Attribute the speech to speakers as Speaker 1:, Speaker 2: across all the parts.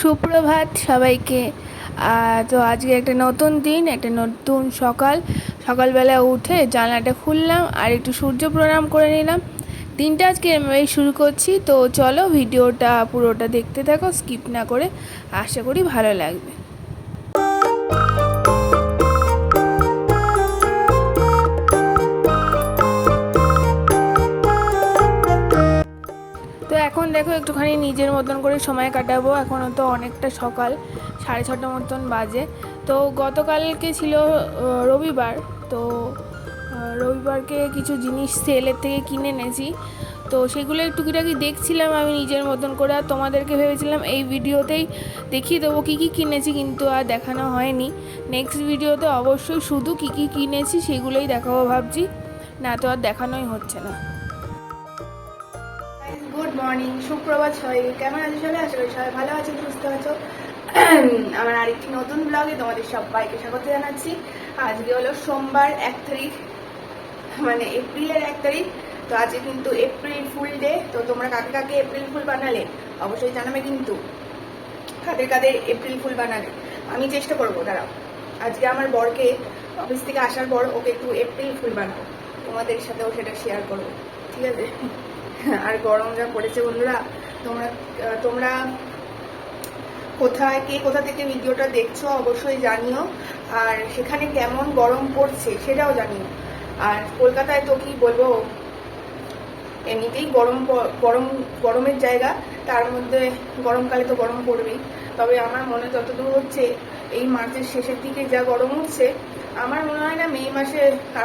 Speaker 1: সুপ্রভাত সবাইকে। তো আজকে একটা নতুন দিন, একটা নতুন সকাল। সকালবেলা উঠে জানলাটা খুললাম আর একটু সূর্য প্রণাম করে নিলাম। দিনটা আজকে এভাবেই শুরু করছি, তো চলো ভিডিওটা পুরোটা দেখতে থাকো, স্কিপ না করে। আশা করি ভালো লাগবে। দেখো, একটুখানি নিজের মতন করে সময় কাটাবো। এখনও তো অনেকটা সকাল, সাড়ে ছটা মতন বাজে। তো গতকালকে ছিল রবিবার। তো রবিবারকে কিছু জিনিস সেলের থেকে কিনে এনেছি। তো সেগুলো টুকিটাকি দেখছিলাম আমি নিজের মতন করে। আর তোমাদেরকে ভেবেছিলাম এই ভিডিওতেই দেখিয়ে দেবো কী কী কিনেছি, কিন্তু আর দেখানো হয়নি। নেক্সট ভিডিওতে অবশ্যই শুধু কী কী কিনেছি সেগুলোই দেখাবো ভাবছি। না তো আর দেখানোই হচ্ছে না। মর্নিং সুপ্রভাত সবাই কেমন আছো সবাই? আশা করি সবাই ভালো আছেন সুস্থ আছো। আমার আরেকটি নতুন ব্লগে তোমাদের সবাইকে স্বাগত জানাচ্ছি। আজকে হলো সোমবার এক তারিখ মানে এপ্রিলের এক তারিখ। তো আজকে কিন্তু এপ্রিল ফুল ডে, তো তোমরা কাকে কাকে এপ্রিল ফুল বানালে অবশ্যই জানাবে কিন্তু। কাদের কাদের এপ্রিল ফুল বানালে, আমি চেষ্টা করব, দাঁড়াও। আজকে আমার বরকে অফিস থেকে আসার পর ওকে একটু এপ্রিল ফুল বানাবো। তোমাদের সাথেও সেটা শেয়ার করব, ঠিক আছে? আর গরম যা পড়েছে বন্ধুরা, তোমরা তোমরা কোথায়, কে কোথা থেকে ভিডিওটা দেখছ অবশ্যই জানিও। আর সেখানে কেমন গরম পড়ছে সেটাও জানিও। আর কলকাতায় তো কি বলব, এমনিতেই গরম গরম, গরমের জায়গা, তার মধ্যে গরমকালে তো গরম পড়বেই। তবে আমার মনে যতদূর হচ্ছে, এই মার্চের শেষের দিকে যা গরম উঠছে, আমার মনে হয় না মে মাসে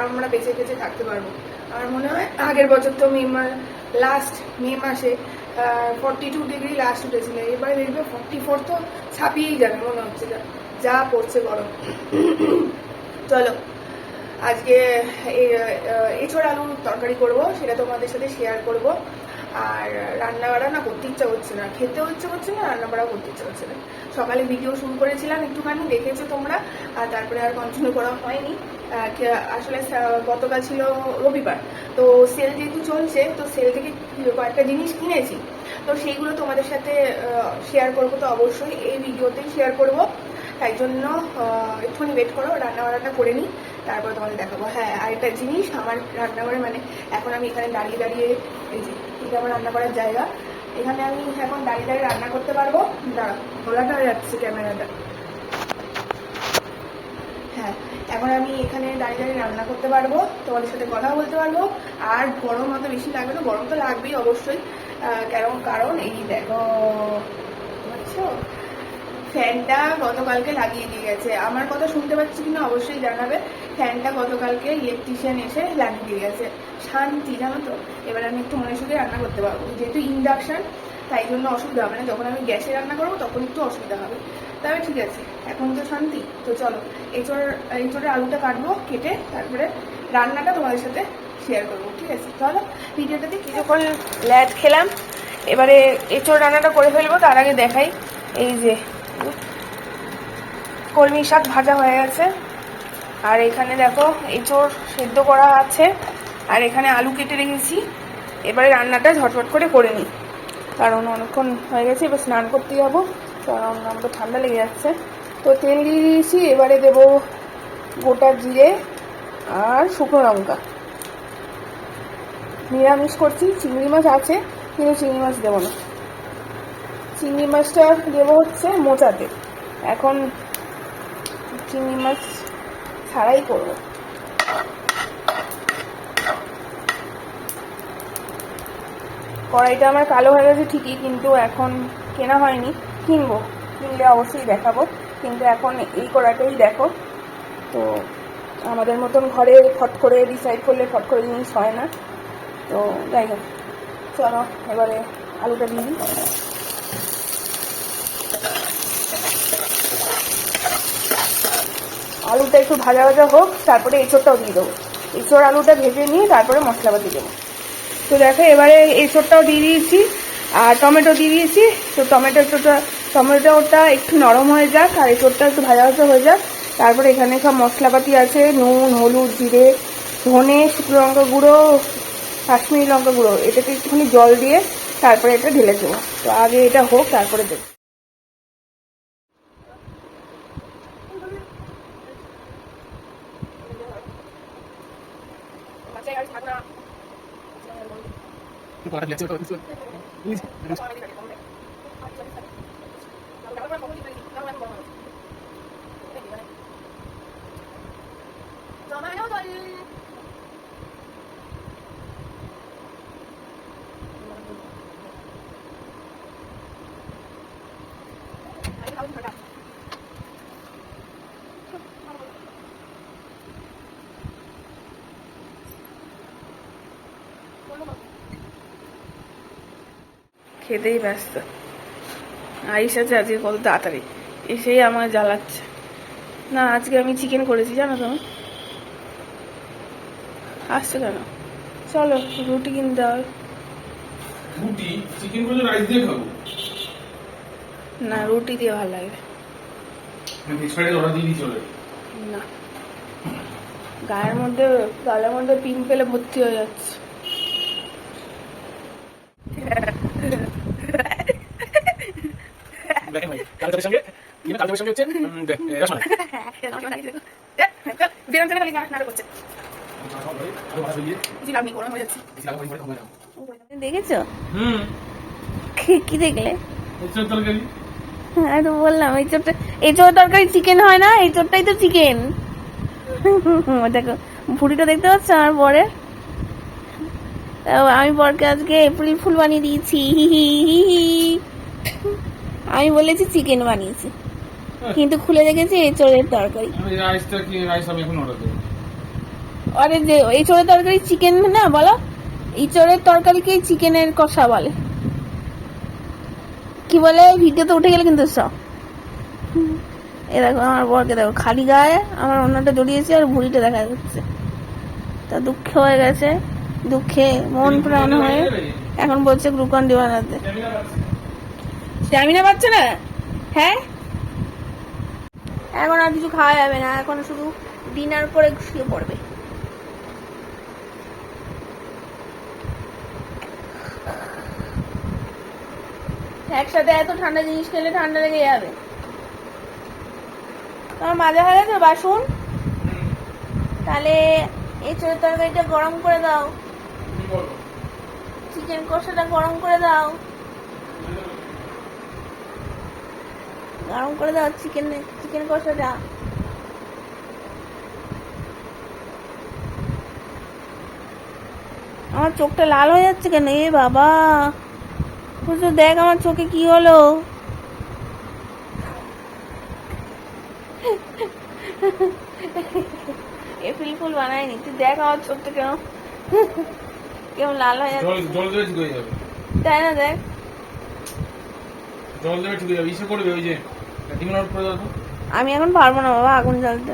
Speaker 1: আমরা বেঁচে বেঁচে থাকতে পারব। আমার মনে হয় আগের বছর তো মে মাস লাস্ট মে মাসে ফর্টি টু ডিগ্রি লাস্ট উঠেছিল। এবারে দেখবে ফর্টি ফোর তো ছাপিয়েই যাবে, মনে হচ্ছে যা পড়ছে গরম। চলো, আজকে এছাড়া আলুর তরকারি করব, সেটা তোমাদের সাথে শেয়ার করব। আর রান্না বাড়া না করতে ইচ্ছা করছে না, খেতেও ইচ্ছে করছে না রান্না বাড়া করতে ইচ্ছা করছে না। সকালে ভিডিও শুরু করেছিলাম একটুখানি, দেখেছ তোমরা? আর তারপরে আর কন্টিনিউ করা হয়নি। আসলে গতকাল ছিল রবিবার। তো সেল যেহেতু চলছে, তো সেল থেকে কয়েকটা জিনিস কিনেছি। তো সেইগুলো তোমাদের সাথে শেয়ার করব তো অবশ্যই। এই ভিডিওতেই শেয়ার করব। তাই জন্য একটুখানি ওয়েট করো রান্না বান্নাটা করে নিই, তারপর তোমাদের দেখাবো। হ্যাঁ আর একটা জিনিস, আমার রান্নাঘরে মানে এখন আমি এখানে দাঁড়িয়ে দাঁড়িয়ে, এই যে আমার রান্না করার জায়গা। এখানে আমি এখন দাঁড়িয়ে দাঁড়িয়ে রান্না করতে পারব। দাঁড়া হয়ে যাচ্ছে ক্যামেরাটা। হ্যাঁ এখন আমি এখানে দাঁড়িয়ে দাঁড়িয়ে রান্না করতে পারব, তোমাদের সাথে কথা বলতে পারব। আর গরম অত বেশি লাগবে না, গরম তো লাগবেই অবশ্যই। কারণ কারণ এই দেখো, বুঝছ? ফ্যানটা গতকালকে লাগিয়ে দিয়ে গেছে। আমার কথা শুনতে পাচ্ছি কিনা অবশ্যই জানাবে। ফ্যানটা গতকালকে ইলেকট্রিশিয়ান এসে লাগিয়ে দিয়ে গেছে। শান্তি, জানো তো? এবার আমি একটু মনে সুখে রান্না করতে পারব। যেহেতু ইন্ডাকশান তাই জন্য অসুবিধা হবে না। যখন আমি গ্যাসে রান্না করব, তখন একটু অসুবিধা হবে। তবে ঠিক আছে, এখন তো শান্তি। তো চলো, এঁচড় এঁচড়ের আলুটা কাটবো, কেটে তারপরে রান্নাটা তোমাদের সাথে শেয়ার করব, ঠিক আছে? চলো ভিডিওটাতে কিছুক্ষণ ল্যাড খেলাম। এবারে এঁচড় রান্নাটা করে ফেলব, তার আগে দেখাই। এই যে কলমি শাক ভাজা হয়ে গেছে। আর এখানে দেখো, এঁচড় সেদ্ধ করা আছে। আর এখানে আলু কেটে রেখেছি। এবারে রান্নাটা ঝটফট করে করে নিই। কারণ অনেকক্ষণ হয়ে গেছে, এবার স্নান করতে যাব। কারণ আমাকে ঠান্ডা লেগে যাচ্ছে। তো তেল দিয়ে দিয়েছি, এবারে দেব গোটা জিরে আর শুকনো লঙ্কা। নিরামিষ করছি, চিংড়ি মাছ আছে, কিন্তু চিংড়ি মাছ দেবো না। চিংড়ি মাছটা দেবো হচ্ছে মোচাতে। এখন চিংড়ি মাছ ছাড়াই করব। কড়াইটা আমার কালো হয়ে গেছে ঠিকই, কিন্তু এখন কেনা হয়নি। কিনবো, কিনলে অবশ্যই দেখাবো। কিন্তু এখন এই কড়াইটাই দেখো। তো আমাদের মতন ঘরে ফট করে ডিসাইড করলে ফট করে জিনিস হয় না। তো যাই হোক, চলো এবারে আলুটা দিয়ে দিই। আলুটা একটু ভাজা ভাজা হোক, তারপরে এঁচোড়টাও দিয়ে দেবো। এঁচোড় আলুটা ভেজে নিয়ে তারপরে মশলাপাতি দেবো। তো দেখো, এবারে এঁচোড়টাও দিয়ে দিয়েছি, আর টমেটো দিয়ে দিয়েছি। তো টমেটো একটুটা, টমেটোটা একটু নরম হয়ে যাক, আর এঁচোড়টা একটু ভাজা ভাজা হয়ে যাক। তারপরে এখানে সব মশলাপাতি আছে, নুন, হলুদ, জিরে, ধনে, শুকনো লঙ্কা গুঁড়ো, কাশ্মীরি লঙ্কা গুঁড়ো। এটাকে একটুখানি জল দিয়ে তারপরে এটা ঢেলে দেবো। তো আগে এটা হোক, তারপরে দেবো। പാടില്ല খেতেই ব্যস্ত। আইস আছে আজকে কত তাড়াতাড়ি এসেই আমার জ্বালাচ্ছে। না আজকে আমি চিকেন করেছি জানো তুমি আসছো কেন? চলো রুটি কিনতে হবে
Speaker 2: রুটি? চিকেন করে রাইস দিয়ে খাব?
Speaker 1: না রুটি দিয়ে ভালো লাগে না। গায়ের মধ্যে গালের মধ্যে পিম্পেলে ভর্তি হয়ে যাচ্ছে
Speaker 2: দেখেন ভাই কালচারের সঙ্গে কি না কালচারের সঙ্গে হচ্ছে উম, দেখ, এ, রসমালাই
Speaker 1: বেরোতে খালি গাছ নাড়া করছে
Speaker 2: আরও ভালো দিয়ে
Speaker 1: হয়ে
Speaker 3: দেখেছ? কি- দেখলে? আমি তো বললাম এই চোরটা এই চোর তরকারি চিকেন হয় না এই চোরটাই তো চিকেন দেখো ভুড়িটা দেখতে পাচ্ছ আমার পরে আমি বরকে আজকে এপ্রিল ফুল বানিয়ে দিয়েছি হি হি হি হি। আমি বলেছি চিকেন বানিয়েছি। কিন্তু খুলে দেখেছি এই চোরের তরকারি।
Speaker 2: আমি রাইসটা কি রাইস আমি এখন অর্ডার দেবো
Speaker 3: আরে যে এই চোরের তরকারি চিকেন না বলো? এই চোরের তরকারিকে চিকেনের কষা বলে। কি বলে? ভিডিওতে উঠে গেলে কিন্তু সব। এ দেখো আমার বরকে দেখো খালি গায়ে আমার অন্যটা জড়িয়েছে আর ভুড়িটা দেখা যাচ্ছে। তা দুঃখ হয়ে গেছে। দুঃখে মন প্রাণ হয়ে এখন বলছে গ্লুকন ডি বানাতে। স্ট্যামিনা পাচ্ছে না? হ্যাঁ? এখন আর কিছু খাওয়া যাবে না এখন শুধু ডিনার করে শুয়ে পড়বে। একসাথে এত ঠান্ডা জিনিস খেলে ঠান্ডা লেগে যাবে। তোমার মাজা হয়ে গেছে বাসন। তাহলে এই চোর তরকারিটা গরম করে দাও। চিকেন কষাটা গরম করে দাও। গরম করে দাও চিকেন চিকেন কষাটা। আমার চোখটা লাল হয়ে যাচ্ছে কেন? এ বাবা। বুঝলো দেখ আমার চোখে কি হলো। এপ্রিল ফুল বানায়নি। তুই দেখ আমার চোখটা কেমন। কেমন লাল হয়ে যাচ্ছে। তাই না দেখ।
Speaker 2: জল দেবে ঠিক হয়ে যাবে। ইসে করবে ওই যে
Speaker 3: আমি এখন পারব না বাবা আগুন জ্বালতে।